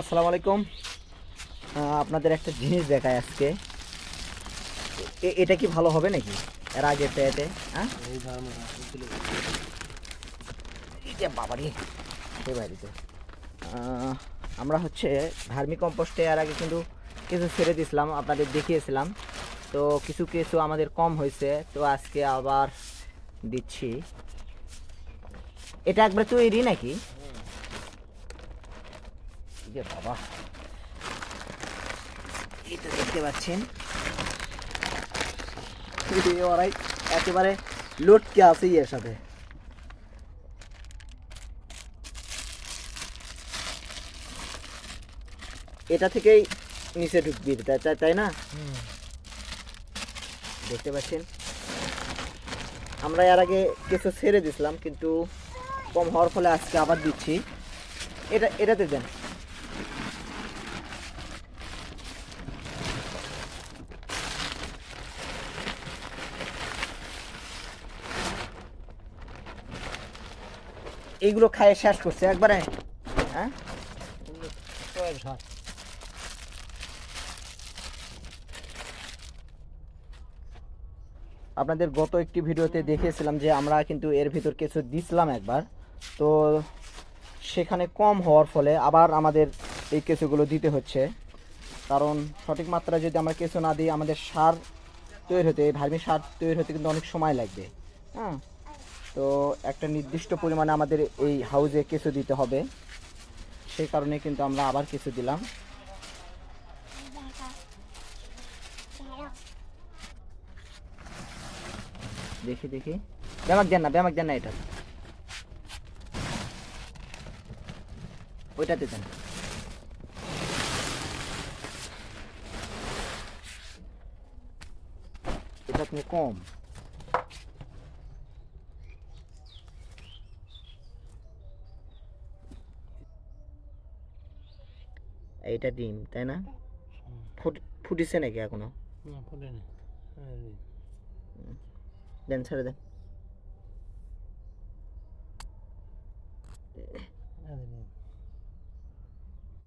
আসসালামু আলাইকুম। আপনাদের একটা জিনিস দেখায় আজকে। এটা কি ভালো হবে নাকি? এর আগে এতে হ্যাঁ? বাড়িতে। আমরা হচ্ছে ভার্মি কম্পোস্টে এর আগে কিন্তু কিছু ছেড়ে দিয়েছিলাম, আপনাদের দেখিয়েছিলাম। তো কিছু কিছু আমাদের কম হয়েছে, তো আজকে আবার দিচ্ছি। এটা একবার তৈরি নাকি? বাবা। এটা দেখতে পাচ্ছেন। ওরাই একেবারে লটকে আছে এর সাথে। এটা থেকেই নিচে ঢুকবি তাই না? দেখতে পাচ্ছেন? আমরা এর আগে কিছু ছেড়ে দিছিলাম কিন্তু কম হওয়ার ফলে আজকে আবার দিচ্ছি। এটা এটাতে দেন। এইগুলো খায় শেষ করছে, একবারে। হ্যাঁ? আপনাদের গত একটি ভিডিওতে দেখিয়েছিলাম যে আমরা কিন্তু এর ভিতর কিছু দিছিলাম একবার। তো সেখানে কম হওয়ার ফলে আবার আমাদের এই কেঁচুগুলো দিতে হচ্ছে। কারণ সঠিক মাত্রায় যদি আমরা কেঁচু না দিই, আমাদের সার তৈরি হতে, ভার্মি সার তৈরি হতে কিন্তু অনেক সময় লাগবে। হ্যাঁ? তো একটা নির্দিষ্ট পরিমাণে আমাদের এই হাউজে কেঁচু দিতে হবে। সেই কারণে কিন্তু আমরা আবার কিছু দিলাম। দেখি দেখি। ব্যামাক দেন না, ব্যামাক দেন না এটা। ওইটাতে দেন এটা আপনি কম। এইটা ডিম তাই না? ফুট ফুটিছে নাকি এখনও? দেন ছেড়ে দেন।